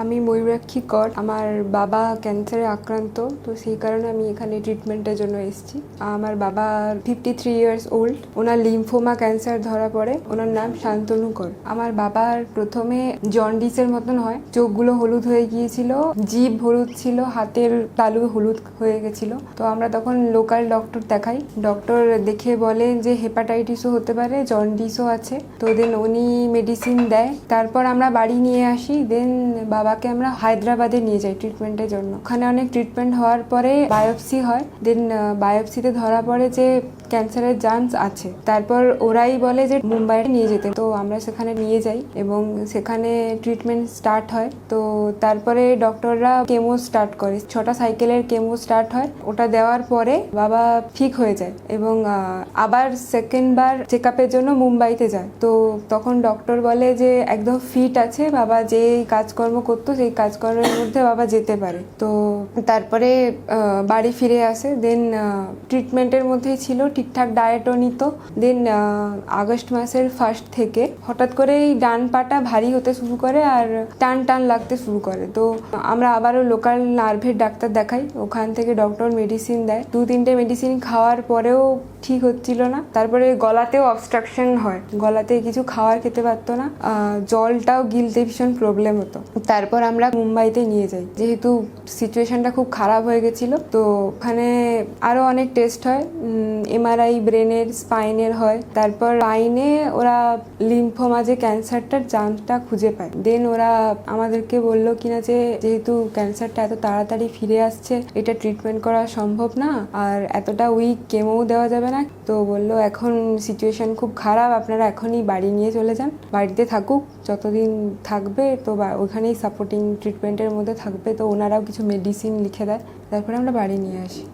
আমি ময়ূরাক্ষী কর। আমার বাবা ক্যান্সারে আক্রান্ত, তো সেই কারণে আমি এখানে ট্রিটমেন্টের জন্য এসেছি। আমার বাবা ফিফটি থ্রি ইয়ার্স ওল্ড ওনার লিমফোমা ক্যান্সার ধরা পড়ে, ওনার নাম শান্তনু কর। আমার বাবার প্রথমে জন্ডিসের মতন হয়, চোখগুলো হলুদ হয়ে গিয়েছিল, জিভ হলুদ ছিল, হাতের তালু হলুদ হয়ে গেছিল। তো আমরা তখন লোকাল ডক্টর দেখাই। ডক্টর দেখে বলেন যে হেপাটাইটিসও হতে পারে জন্ডিসও আছে। তো দেন উনি মেডিসিন দেয়। তারপর আমরা বাড়ি নিয়ে আসি দেন বাবাকে আমরা হায়দ্রাবাদে নিয়ে যাই ট্রিটমেন্টের জন্য। ওখানে অনেক ট্রিটমেন্ট হওয়ার পরে বায়োপসি হয়। দেন বায়োপসিতে ধরা পড়ে যে ক্যান্সারের চান্স আছে। তারপর ওরাই বলে যে মুম্বাইয়ে নিয়ে যেতে। তো আমরা সেখানে নিয়ে যাই এবং সেখানে ট্রিটমেন্ট স্টার্ট হয়। তো তারপরে ডক্টররা কেমো স্টার্ট করে। ছটা সাইকেলের কেমো স্টার্ট হয়। ওটা দেওয়ার পরে বাবা ঠিক হয়ে যায় এবং আবার সেকেন্ড বার চেক আপের জন্য মুম্বাইতে যায়। তো তখন ডক্টর বলে যে একদম ফিট আছে। বাবা যে কাজকর্ম করতো সেই কাজকর্মের মধ্যে বাবা যেতে পারে। তো তারপরে বাড়ি ফিরে আসে। দেন ট্রিটমেন্টের মধ্যেই ছিল ঠিকঠাক ডায়েটও নিত। দেন আগস্ট মাসের ফার্স্ট থেকে হঠাৎ করে এই ডান পাটা ভারী হতে শুরু করে আর টান টান লাগতে শুরু করে। তো আমরা আবারও লোকাল নার্ভের ডাক্তার দেখাই। ওখান থেকে ডক্টর মেডিসিন দেয়। দু তিনটে মেডিসিন খাওয়ার পরেও ঠিক হচ্ছিল না। তারপরে গলাতেও অবস্ট্রাকশন হয়। গলাতে কিছু খাওয়ার খেতে পারতো না। জলটাও গিলতে ভীষণ প্রবলেম হতো। তারপর আমরা মুম্বাইতে নিয়ে যাই। যেহেতু সিচুয়েশনটা খুব খারাপ হয়ে গেছিল, তো ওখানে আরও অনেক টেস্ট হয়। এমআরআই ব্রেনের স্পাইনের হয়। তারপর আইনে ওরা লিম্ফোমা যে ক্যান্সারটার জানটা খুঁজে পায়। দেন ওরা আমাদেরকে বলল কিনা যে, যেহেতু ক্যান্সারটা এত তাড়াতাড়ি ফিরে আসছে, এটা ট্রিটমেন্ট করা সম্ভব না। আর এতটা উইক কেমোও দেওয়া যাবে না। তো বলল, এখন সিচুয়েশন খুব খারাপ, আপনারা এখনই বাড়ি নিয়ে চলে যান। বাড়িতে থাকুক, যতদিন থাকবে তো ওখানেই সাপোর্টিং ট্রিটমেন্টের মধ্যে থাকবে। তো ওনারাও কিছু মেডিসিন লিখে দেয়। তারপরে আমরা বাড়ি নিয়ে আসি।